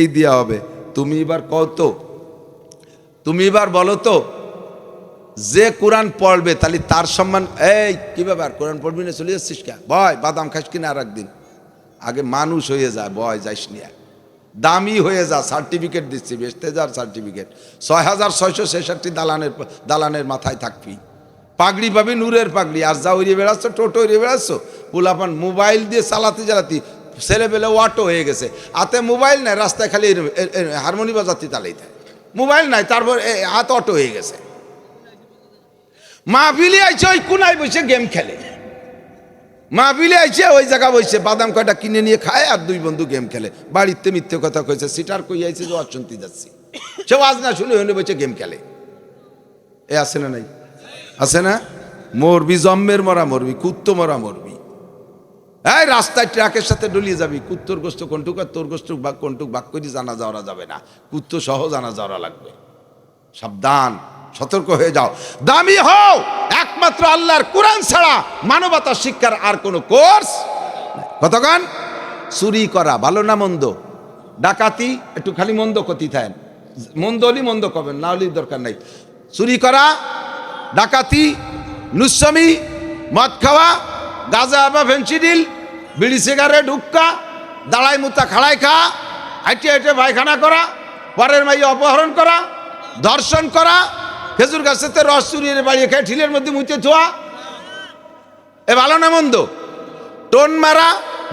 এই দেওয়া হবে। তুমি এবার কত তুমি এবার বলো তো, যে কোরআন পড়বে তাহলে তার সম্মান এই, কি ব্যাপার? কোরআন পড়বি না, চলে যাচ্ছিস কে? বয়, বাদাম খাস কিনা আর একদিন। আগে মানুষ হয়ে যায় বয়, যাইস নিয়ে দামি হয়ে যা, সার্টিফিকেট দিচ্ছি বেচতে যার সার্টিফিকেট। ছয় হাজার ছয়শো ছেষট্টি দালানের দালানের মাথায় থাকবি। পাগড়ি পাবি, নূরের পাগড়ি। আর যা উড়িয়ে বেড়াচ্ছ, টোটো উড়িয়ে বেড়াচ্ছ, পুলাপান মোবাইল দিয়ে চালাতে চালাতে ছেলে পেলে অটো হয়ে গেছে। হাতে মোবাইল নাই, রাস্তায় খালি হারমোনি বাজাতে তালাই দেয় মোবাইল নাই, তারপর হাত অটো হয়ে গেছে। মাহফিলে আইছে, ওই কোনায় বসে গেম খেলে। মাহফিলে আইছে, ওই জায়গা বসে বাদাম কয়টা কিনে নিয়ে খায় আর দুই বন্ধু গেম খেলে। বাড়িতে মিথ্যে কথা কইছে, সিটার কই আইছে যে অশান্তি যাচ্ছি। সে আজ না শুনে হইলে বসে গেম খেলে। এ আছে না নাই? আছে না? মরবি জম্মের মরা মরবি, কুত্তো মরা মরবি। এই রাস্তায় ট্রাকের সাথে ডলিয়ে যাবি। কুত্তর গোস্ত কোনটুক আর তোর গোস্ত বা কোনটুক বাক করে জানা যাওয়া যাবে না। কুত্ত সহ জানা যাওয়া লাগবে। সাবধান, সতর্ক হয়ে যাও। দামি হও! একমাত্র আল্লাহর কোরআন ছাড়া মানবতা শিক্ষার আর কোনো কোর্স কতক্ষণ? চুরি করা, ভালো না মন্দ? ডাকাতি, একটু খালি মন্দ ক্ষতি থাকেন। মন্দ হলি মন্দ কবেন না হলি দরকার নাই। চুরি করা, ডাকাতি নুসমি মদ খাওয়া, গাঁজা বা ফেন্সিডিল বিড়ি সিগারেট হুক্কা দাঁড়াই মুতা খাড়াই খা, হাইটে হাইটে পায়খানা করা, পরের মাইয়ে অপহরণ করা, ধর্ষণ করা, খেজুর গাছেতে রস চুরিয়ে বাড়িয়ে খেয়ে ঠিলের মধ্যে মুচে থোয়া। এ ভালো না মন্দ? টোন মারা,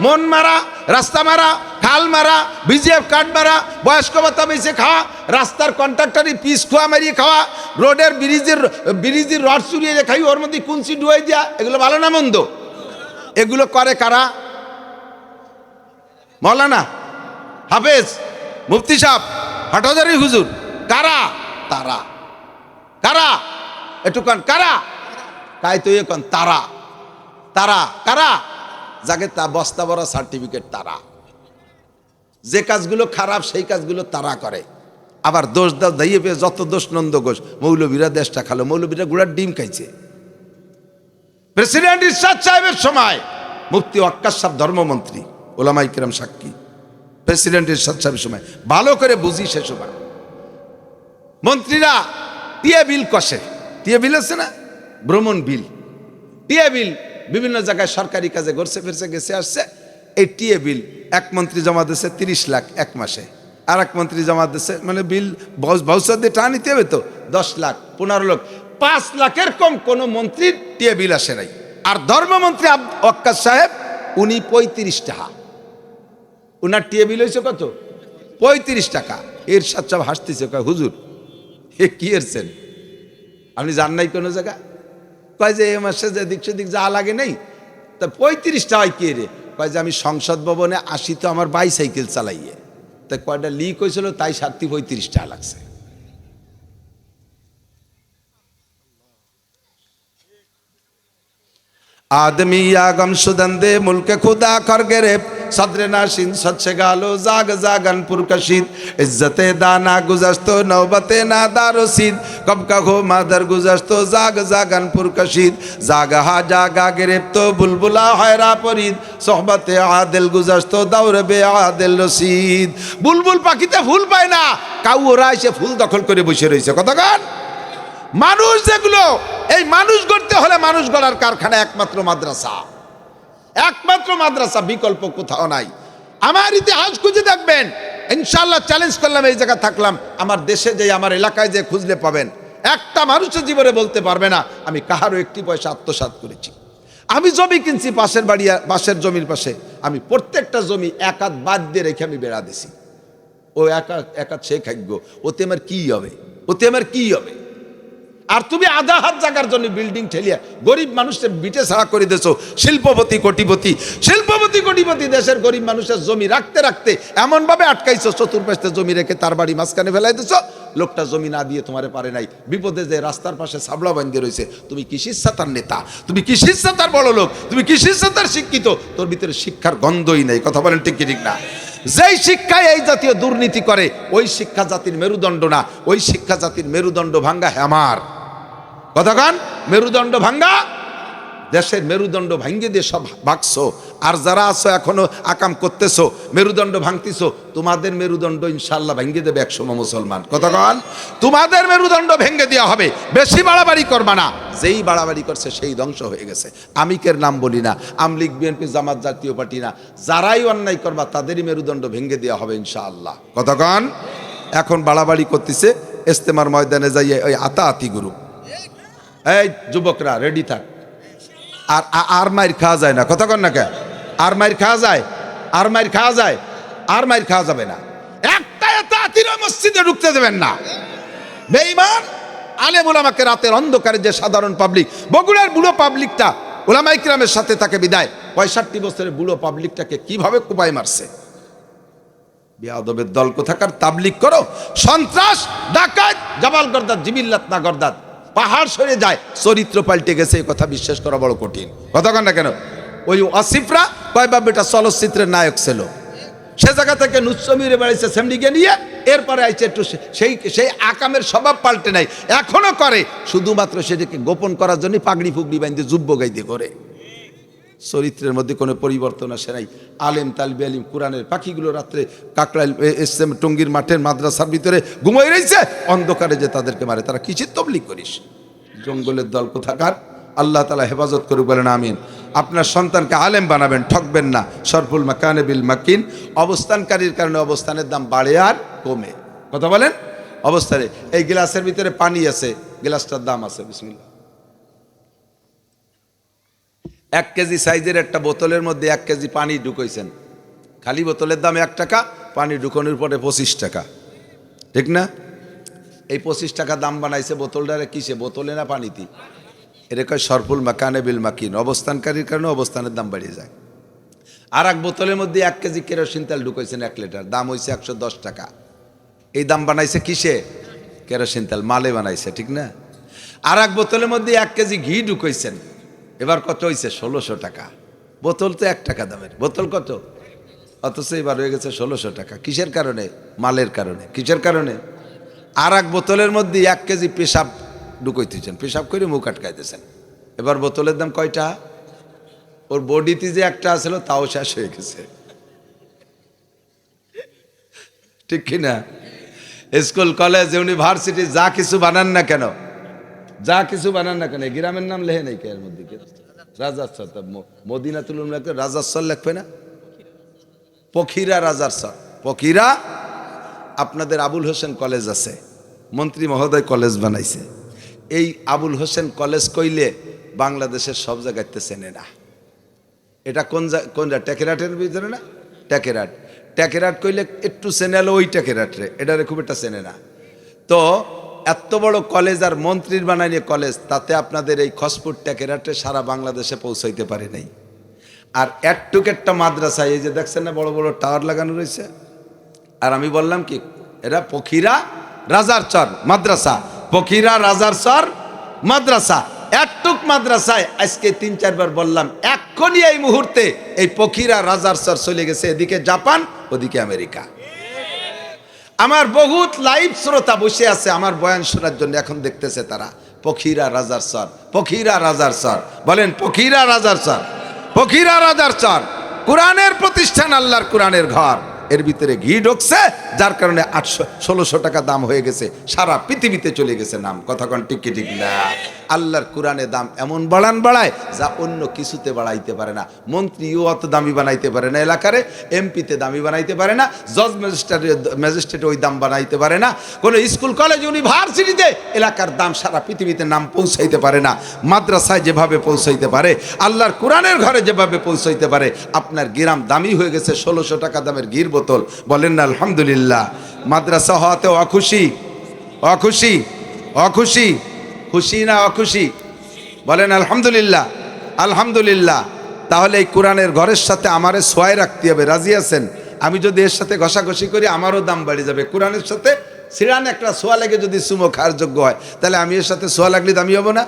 মন মারা, রাস্তা মারা, খাল মারা, বিজিএফ কার্ড মারা, বয়স্ক ভাতা বেঁচে খাওয়া, রাস্তার কন্ট্রাক্টারি পিস খোয়া মারিয়ে খাওয়া, রোডের ব্রিজের ব্রিজের রড চুরিয়ে খাই, ওর মধ্যে কুঞ্চি ডুয়ে দেওয়া এগুলো ভালো না মন্দ? এগুলো করে কারা? মৌলানা হাফেজ মুফতি সাহ হাটহাজারি হুজুর। কারা? তারা। কারা? একটু কন, কারা? কাই তো এ কন, তারা। তারা, কারা? যাকে তা বস্তা বড় সার্টিফিকেট তারা। যে কাজগুলো খারাপ, সেই কাজগুলো তারা করে। আবার দোষ দাস দাইয়ে পেয়ে যত দোষ নন্দ ঘোষ, মৌলবীরা দেশটা খালো, মৌলবীরা গুড়ার ডিম খাইছে। প্রেসিডেন্ট ইরশাদ সাহেবের সময় মুফতি ওয়াক্কাস সাহেব ধর্মমন্ত্রী। ওলামাই কিরাম সাক্ষী। প্রেসিডেন্টের সাহেবের সময়। ভালো করে বুঝি সে সময়। মন্ত্রীরা টিএ বিল কষে। টিএ বিল আছে না? ভ্রমণ বিল। টিএ বিল বিভিন্ন জায়গায় সরকারি কাজে ঘরছে ফিরছে, গেছে, আসছে। এই টিএ বিল এক মন্ত্রী জমা দিচ্ছে তিরিশ লাখ এক মাসে। আর এক মন্ত্রী জমা দিচ্ছে মানে বিল ভবিষ্যৎ দিয়ে টাকা নিতে হবে তো, দশ লাখ, পনেরো লাখ। পাঁচ লাখের কম কোনো মন্ত্রীর টিএ বিল আসে নাই। আর ধর্মমন্ত্রী আব- ওয়াক্কাস সাহেব, উনি পঁয়ত্রিশ টাকা। উনার টিএ বিল হয়েছে কত পঁয়ত্রিশ টাকা এর সাথে সব হাসতেছে কয় হুজুর এ কি এরছেন আপনি যান নাই কোনো জায়গা কয় যে এ মাসে যে দিক সেদিক যা লাগে নেই তা পঁয়ত্রিশ টাকায় কে রে কয় যে আমি সংসদ ভবনে আসি তো আমার বাইসাইকেল চালাইয়ে তা কয়টা লিক হয়েছিল তাই সাতটি পঁয়ত্রিশ টাকা লাগছে आदमी आगम सुदंदे मुल्क खुदा कर সদরে নাসিন সচ্ছে গালো, জাগ জাগান প্রকাশিত ইজ্জতে দানা গুজাস্ত নবতে না দারসিদ। কব কাহো মাদার গুজাস্ত, জাগ জাগান প্রকাশিত জাগ হা জাগা গ্রেপ্ত, বুলবুলা হায়রা পরিদ। সহবতে আদেল গুজাস্ত দৌড়বে আদেল রসিদ। বুলবুল পাখিতে ফুল পায় না কাউ ওরা এসে ফুল দখল করে বসে রয়েছে। কতক্ষণ মানুষ যেগুলো, এই মানুষ গড়তে হলে মানুষ গড়ার কারখানা একমাত্র মাদ্রাসা। একমাত্র মাদ্রাসা বিকল্প কোথাও নাই। আমার ইতিহাস খুঁজে দেখবেন। ইনশাল্লাহ চ্যালেঞ্জ করলাম, এই জায়গা থাকলাম। আমার দেশে যে, আমার এলাকায় যে খুঁজলে পাবেন। একটা মানুষের জীবনে বলতে পারবে না, আমি কাহারও একটি পয়সা আত্মসাৎ করেছি। আমি জমি কিনছি পাশের বাড়ি, পাশের জমির পাশে। আমি প্রত্যেকটা জমি এক হাত বাদ দিয়ে রেখে আমি বেড়া দিছি। ও একা একা সে খাদ্য ওতে আমার কি হবে? ওতে আমার কি হবে? আর তুমি আধা হাত জায়গার জন্য বিল্ডিং ঠেলিয়া গরিব মানুষের বিটে ছাড়া করে দেছো শিল্পপতি, কোটিপতি শিল্পপতি, কোটিপতি দেশের গরিব মানুষের জমি রাখতে রাখতে এমনভাবে আটকাইছো, চতুর্পাশে জমি রেখে তার বাড়ি মাঝখানে ফেলাই দিছো লোকটা জমি না দিয়ে তোমারে পারে নাই। বিপদে যে রাস্তার পাশে সাবলা বান্ধে রয়েছে, তুমি কৃষির সাতার নেতা? তুমি কৃষির সাতার বড় লোক তুমি কৃষির সাতার শিক্ষিত? তোর ভিতরে শিক্ষার গন্ধই নেই। কথা বলেন ঠিক কি, ঠিক না? যেই শিক্ষায় এই জাতীয় দুর্নীতি করে, ওই শিক্ষা জাতির মেরুদণ্ড না। ওই শিক্ষা জাতির মেরুদণ্ড ভাঙ্গা হ্যামার। কতক্ষণ মেরুদণ্ড ভাঙ্গা দেশের মেরুদণ্ড ভাঙ্গে দিয়ে সব ভাগছো। আর যারা আছো এখনও আকাম করতেছো, মেরুদণ্ড ভাঙতিছো, তোমাদের মেরুদণ্ড ইনশাল্লাহ ভেঙ্গে দেবে একসময় মুসলমান। কতক্ষণ তোমাদের মেরুদণ্ড ভেঙ্গে দেওয়া হবে। বেশি বাড়াবাড়ি করবা না। যেই বাড়াবাড়ি করছে সেই ধ্বংস হয়ে গেছে। আমিকের নাম বলি না, আমলিগ, বিএনপি, জামাত, জাতীয় পার্টি না। যারাই অন্যায় করবা, তাদেরই মেরুদণ্ড ভেঙ্গে দেওয়া হবে ইনশাআল্লাহ। কতক্ষণ এখন বাড়াবাড়ি করতেছে, ইস্তেমার ময়দানে যাইয়ে ওই আতা আতি গুরু এই যুবকরা রেডি থাক। আর আর মাইর খাওয়া যায় না। কতক্ষণ না কে আর মাইর খাওয়া যায়? আর মাইর খাওয়া যায়? আর মাইর খাওয়া যাবে না। একটা এত আতির মসজিদে ঢুকতে দেবেন না। বেঈমান আলেম ওলামাকে রাতের অন্ধকারে যে সাধারণ পাবলিক বগুড়ার বুড়ো পাবলিকটা ওলামা ইকরামের সাথে তাকে বিদায়। পঁয়ষট্টি বছরের বুড়ো পাবলিকটাকে কীভাবে কুপাই মারছে? বিয়াদবের দল কোথাকার তাবলিক করো? সন্ত্রাস, ডাকাত জামাল গর্দাত জিবিল্লাত না গর্দাত পাহাড় সরে যায়, চরিত্র পাল্টে গেছে এই কথা বিশ্বাস করা বড় কঠিন। কথা না কেন? ওই অসিফরা কয় বাবা বেটা, চলচ্চিত্রের নায়ক ছিল। সে জায়গা থেকে নুসমিরে বেড়াইছে সেমডিকে নিয়ে এরপরে আইছে একটু সেই সেই আকামের স্বভাব পাল্টে নাই। এখনও করে, শুধুমাত্র সেটাকে গোপন করার জন্য পাগড়ি ফুগড়ি বাইন্দে যুব্য গাইতে করে চরিত্রের মধ্যে কোনো পরিবর্তন আসে নাই। আলেম, তালবি, আলিম, কোরআনের পাখিগুলো রাত্রে কাকড়াইল এসএম টঙ্গির মাঠের মাদ্রাসার ভিতরে ঘুমাই রয়েছে অন্ধকারে যে তাদেরকে মারে। তারা কিসের তবলিক করিস? জঙ্গলের দল কোথাকার? আল্লাহ তালা হেফাজত করুক, বলেন আমিন। আপনার সন্তানকে আলেম বানাবেন, ঠকবেন না। সরফুল মাকানে বিল মাকিন। অবস্থানকারীর কারণে অবস্থানের দাম বাড়ে আর কমে। কথা বলেন? অবস্থানে, এই গ্লাসের ভিতরে পানি আছে, গ্লাসটার দাম আছে বিসমিল্লা এক কেজি সাইজের একটা বোতলের মধ্যে এক কেজি পানি ঢুকাইছেন। খালি বোতলের দাম এক টাকা, পানি ঢুকানোর পরে পঁচিশ টাকা। ঠিক না? এই পঁচিশ টাকা দাম বানাইছে বোতলটারে কিসে? বোতলে না পানিতে? এটা কয়, সরফুল মাকানে বিল মাকিন। অবস্থানকারীর কারণে অবস্থানের দাম বাড়িয়ে যায়। আর এক বোতলের মধ্যে এক কেজি কেরোসিন তেল ঢুকাইছেন এক লিটার। দাম হয়েছে একশো দশ টাকা। এই দাম বানাইছে কিসে? কেরোসিন তেল। মালে বানাইছে, ঠিক না? আর এক বোতলের মধ্যে এক কেজি ঘি ঢুকাইছেন। এবার কত হয়েছে ষোলোশো টাকা। বোতল তো এক টাকা দামের। বোতল কত? অথচ এবার হয়ে গেছে ষোলোশো টাকা। কিসের কারণে? মালের কারণে। কিসের কারণে? আর এক বোতলের মধ্যে এক কেজি পেশাব ঢুকাইতেছেন। পেশাব করে মুখ আটকাইতেছেন। এবার বোতলের দাম কয়টা? ওর বডিতে যে একটা আসলো তাও শেষ হয়ে গেছে। ঠিক কিনা? স্কুল, কলেজ, ইউনিভার্সিটি যা কিছু বানান না কেন? যা কিছু বানান না কেন গ্রামের নাম লেহে নাই এর মধ্যে রাজার সর মদিনা তুলুম লাগবে রাজার সর লিখবে না? পখিরা রাজার সর পখিরা আপনাদের আবুল হোসেন কলেজ আছে, মন্ত্রী মহোদয় কলেজ বানাইছে। এই আবুল হোসেন কলেজ কইলে বাংলাদেশের সব জায়গাতে চেনে না। এটা কোন কোন টেকেরাটের ভিতরে না? ট্যাকেরাট টেকেরাট কইলে একটু চেনে ওই টেকেরাট রে এটারে খুব একটা চেনে না। তো এত বড় কলেজ আর মন্ত্রীর বানাইলে কলেজ, তাতে আপনাদের এই খসপুর টেকেরাটে সারা বাংলাদেশে পৌঁছাইতে পারে নাই। আর একটুক একটা মাদ্রাসা এই যে দেখছেন না বড় বড় টাওয়ার লাগানো রয়েছে? আর আমি বললাম কি, এরা পখিরা রাজার চর, মাদ্রাসা। পখিরা রাজার চর, মাদ্রাসা। একটুক মাদ্রাসায় আজকে তিন চারবার বললাম, এক্ষুনি এই মুহূর্তে এই পখিরা রাজার চর চলে গেছে, এদিকে জাপান, ওদিকে আমেরিকা। আমার বহুত লাইভ শ্রোতা বসে আছে আমার বয়ান শোনার জন্য, এখন দেখতেছে তারা। পখিরা রাজার সর পখিরা রাজার সর বলেন পখিরা রাজার সর পখিরা রাজার সর কোরআনের প্রতিষ্ঠান আল্লাহর কোরআনের ঘর। এর ভিতরে ঘি ঢুকছে, যার কারণে আটশো, ষোলোশো টাকা দাম হয়ে গেছে। সারা পৃথিবীতে চলে গেছে নাম। কথাক্ষণ টিকি ঠিক না? আল্লাহর কোরআনে দাম এমন বাড়ান বাড়ায় যা অন্য কিছুতে বাড়াইতে পারে না। মন্ত্রীও অত দামি বানাইতে পারে না এলাকারে, এমপিতে দামি বানাইতে পারে না, জজ ম্যাজিস্ট্রেট ম্যাজিস্ট্রেট ওই দাম বানাইতে পারে না। কোনো স্কুল, কলেজ, ইউনিভার্সিটিতে এলাকার দাম সারা পৃথিবীতে নাম পৌঁছাইতে পারে না। মাদ্রাসায় যেভাবে পৌঁছাইতে পারে, আল্লাহর কোরআনের ঘরে যেভাবে পৌঁছাইতে পারে, আপনার গিরাম দামি হয়ে গেছে, ষোলোশো টাকা দামের গির বোতল। বলেন না, আলহামদুলিল্লাহ। মাদ্রাসা হওয়াতে অখুশি। অখুশি। অখুশি। খুশি না অখুশি? বলেন, আলহামদুলিল্লাহ। আলহামদুলিল্লাহ। তাহলে এই কোরআনের ঘরের সাথে আমারে সোয়াই রাখতে হবে। রাজি আছেন? আমি যদি এর সাথে ঘষাঘষি করি, আমারও দাম বাড়ে যাবে। কোরআনের সাথে সিরান একটা সোয়া লেগে যদি সুমো খাওয়ার যোগ্য হয়, তাহলে আমি এর সাথে সোয়া লাগলে দামি হব না?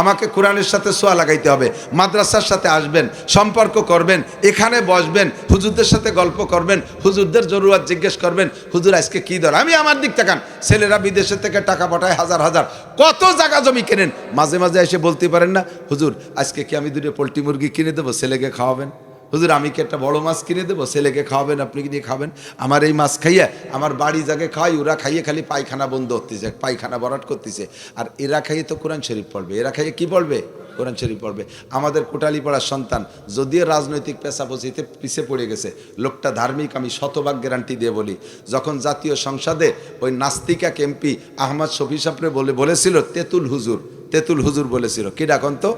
আমাকে কোরআনের সাথে সোয়া লাগাইতে হবে, মাদ্রাসার সাথে আসবেন, সম্পর্ক করবেন, এখানে বসবেন, হুজুরদের সাথে গল্প করবেন, হুজুরদের জরুরাত জিজ্ঞেস করবেন, হুজুর আজকে কী দর আমি আমার দিক তাকান, ছেলেরা বিদেশে থেকে টাকা পাঠায় হাজার হাজার, কত জায়গা জমি কেনেন? মাঝে মাঝে এসে বলতে পারেন না, হুজুর, আজকে কি আমি দুটো পোলট্রি মুরগি কিনে দেবো, ছেলেকে খাওয়াবেন? হুজুর, আমি কি একটা বড় মাছ কিনে দেবো? ছেলেকে খাওয়াবেন, আপনি কি দিয়ে খাবেন? আমার এই মাছ খাইয়ে, আমার বাড়ি জাগে খাওয়াই, ওরা খাইয়ে খালি পায়খানা বন্ধ করতেছে, পায়খানা বরাট করতেছে। আর এরা খাইয়ে তো কোরআন শরীফ পড়বে। এরা খাইয়ে কি পড়বে? কোরআন শরীফ পড়বে। আমাদের কোটালি পড়ার সন্তান, যদিও রাজনৈতিক পেশাপচিতে পিছিয়ে পড়ে গেছে, লোকটা ধার্মিক, আমি শতভাগ গ্যারান্টি দিয়ে বলি। যখন জাতীয় সংসদে ওই নাস্তিকা এমপি আহমদ শফি সাপরে বলে বলেছিল, তেতুল হুজুর তেতুল হুজুর বলেছিল, কি ডাকন তো?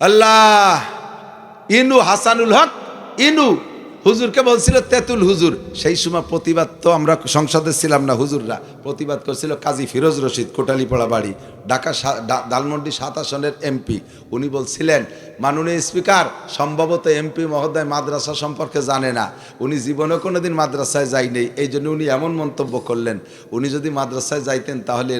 আল্লাহ! ইনু হাসানুল হক ইনু হুজুরকে বলছিল, তেতুল হুজুর। সেই সময় প্রতিবাদ তো আমরা সংসদে ছিলাম না হুজুররা। প্রতিবাদ করছিল কাজী ফিরোজ রশিদ, কোটালিপাড়া বাড়ি, ঢাকা ডালমন্ডি সাত আসনের এমপি। উনি বলছিলেন, মাননীয় স্পিকার, সম্ভবত এমপি মহোদয় মাদ্রাসা সম্পর্কে জানে না। উনি জীবনে কোনোদিন মাদ্রাসায় যায়নি। এই জন্য উনি এমন মন্তব্য করলেন, উনি যদি মাদ্রাসায় যাইতেন তাহলে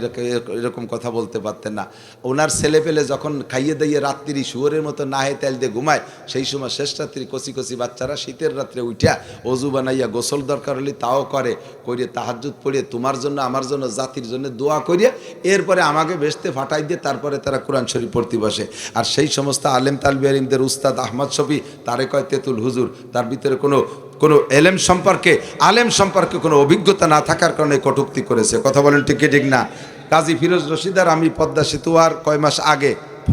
এরকম কথা বলতে পারতেন না। ওনার ছেলে পেলে যখন খাইয়ে দাইয়ে রাত্রি শুয়োরের মতো নাহে তেল দিয়ে ঘুমায়, সেই সময় শেষ রাত্রি কচি কচি বাচ্চারা শীতের রাত্রে উঠা অজু বানাইয়া গোসল দরকার হলে তাও করে করিয়ে তাহাজুদ পড়িয়ে তোমার জন্য, আমার জন্য, জাতির জন্য দোয়া করিয়া এরপরে আমাকে বেসতে ফাটাই দিয়ে তারপরে তারা কোরআন শরীফ পড়তে বসে। আর সেই সমস্ত আলেম তালবি আলিমদের উস্তাদ আহমদ শফি, তারে কয় তেতুল হুজুর, তার ভিতরে কোনো কোনো এলেম সম্পর্কে, আলেম সম্পর্কে কোনো অভিজ্ঞতা না থাকার কারণে কটুক্তি করেছে। কথা বলেন ঠিক ঠিক না? কাজী ফিরোজ রশিদার, আমি পদ্মা সেতু আর কয় মাস আগে,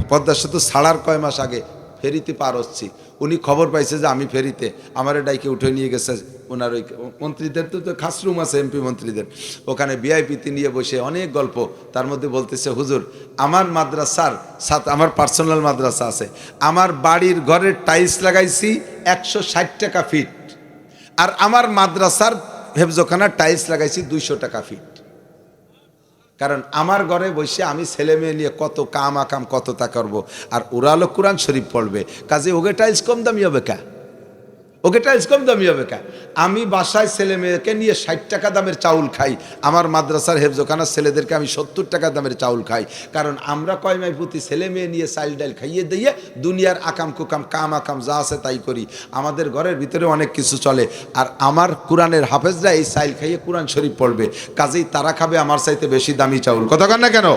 পদ্মা সেতু ছাড়ার কয় মাস আগে ফেরিতে পার হচ্ছি। উনি খবর পাইছে যে আমি ফেরিতে। আমার ডাইকে উঠে নিয়ে গেছে ওনার ওই মন্ত্রীদের তো তো খাস রুম আছে এমপি মন্ত্রীদের। ওখানে ভিআইপিতে নিয়ে বসে অনেক গল্প। তার মধ্যে বলতেছে, হুজুর, আমার মাদ্রাসার সাথে আমার পার্সোনাল মাদ্রাসা আছে। আমার বাড়ির ঘরের টাইলস লাগাইছি একশো ষাট টাকা ফিট আর আমার মাদ্রাসার হেফজোখানার টাইলস লাগাইছি দুইশো টাকা ফিট কারণ আমার ঘরে বসে আমি ছেলে মেয়ে নিয়ে কত কাম আকাম কত তা করব। আর ওরা হলো কোরআন শরীফ পড়বে। কাজে ওকে টাইলস কম দামি হবে কা? ওকে টাইলস কম দামি হবে কা? আমি বাসায় ছেলে মেয়েকে নিয়ে ষাট টাকা দামের চাউল খাই। আমার মাদ্রাসার হেফজোখানার ছেলেদেরকে আমি সত্তর টাকা দামের চাউল খাই। কারণ আমরা কয় মাই প্রতি ছেলে মেয়ে নিয়ে চাইল ডাইল খাইয়ে দিয়ে দুনিয়ার আকাম কুকাম, কাম আকাম যা আছে তাই করি। আমাদের ঘরের ভিতরে অনেক কিছু চলে। আর আমার কোরআনের হাফেজরা এই চাইল খাইয়ে কোরআন শরীফ পড়বে। কাজেই তারা খাবে আমার চাইতে বেশি দামি চাউল। কথা কন না কেন?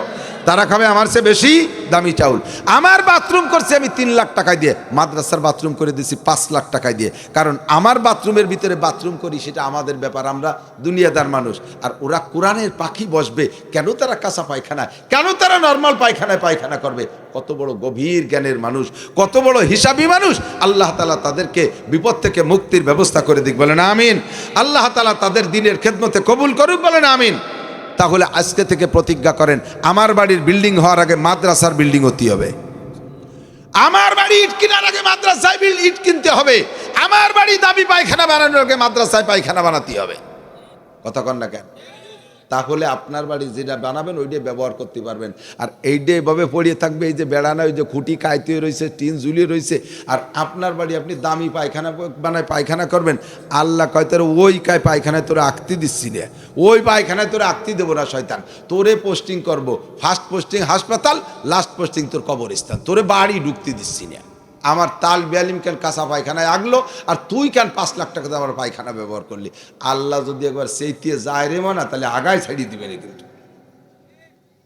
তারা খাবে আমার চেয়ে বেশি দামি চাউল। আমার বাথরুম করছি আমি তিন লাখ টাকায় দিয়ে। মাদ্রাসার বাথরুম করে দিছি পাঁচ লাখ টাকায় দিয়ে। কারণ আমার বাথরুমের ভিতরে বাথরুম করি, সেটা আমাদের ব্যাপার, আমরা দুনিয়াদার মানুষ। আর ওরা কোরআনের পাখি বসবে, কেন তারা কাঁচা পায়খানা? কেন তারা নর্মাল পায়খানায় পায়খানা করবে? কত বড় গভীর জ্ঞানের মানুষ, কত বড় হিসাবি মানুষ। আল্লাহ তালা তাদেরকে বিপদ থেকে মুক্তির ব্যবস্থা করে দিক, বলেন আমিন। আল্লাহ তালা তাদের দিনের খেদমতে কবুল করুক, বলেন আমিন। তাহলে আজকে থেকে প্রতিজ্ঞা করেন, আমার বাড়ির বিল্ডিং হওয়ার আগে মাদ্রাসার বিল্ডিং হতে হবে। আমার বাড়ি ইট কেনার আগে মাদ্রাসায় ইট কিনতে হবে। আমার বাড়ি দাবি পায়খানা বানানোর আগে মাদ্রাসায় পায়খানা বানাতে হবে। কথা কন না কেন? তাহলে আপনার বাড়ি যেটা বানাবেন, ওইটাই ব্যবহার করতে পারবেন। আর এইটা এভাবে পড়িয়ে থাকবে, এই যে বেড়ানা, ওই যে খুঁটি কাইতে রয়েছে, টিন ঝুলিয়ে রয়েছে, আর আপনার বাড়ি আপনি দামি পায়খানা বানায় পায়খানা করবেন। আল্লাহ কয়, তোর ওই কায় পায়খানায় তোরা আঁকতে দিচ্ছি রে। ওই পায়খানায় তোরা আঁকতি দেবো না, শয়তান। তোরে পোস্টিং করব। ফার্স্ট পোস্টিং হাসপাতাল লাস্ট পোস্টিং তোর কবরস্থান। তোরে বাড়ি ঢুকতে দিচ্ছি না আমার তাল বেয়ালিম কেন কাঁচা পায়খানায় আগলো? আর তুই কেন পাঁচ লাখ টাকা আমার পায়খানা ব্যবহার করলি? আল্লাহ যদি একবার সেইতে যায় রে মানা, তাহলে আগায় ছাড়িয়ে দিবে রে কিন্তু।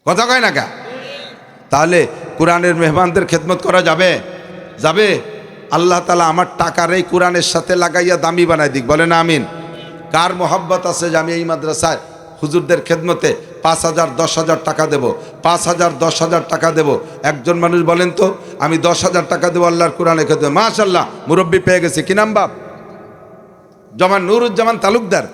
কথা কয় না কা? তাহলে কোরআনের মেহমানদের খেদমত করা যাবে? যাবে? আল্লাহ তালা আমার টাকার এই কোরআনের সাথে লাগাইয়া দামি বানাই দিক, বলে না আমিন? কার মোহাব্বত আছে যে আমি এই মাদ্রাসায় হুজুরদের খেদমতে পাঁচ হাজার, দশ হাজার টাকা দেব? পাঁচ হাজার, দশ হাজার টাকা দেব? একজন মানুষ বলেন তো আমি দশ হাজার টাকা দেবো আল্লাহর কোরআনে খেতে। মাশাল্লাহ মুরব্বী পেয়ে গেছি। কি নাম বাপ? জমান নুরুজ্জামান তালুকদার।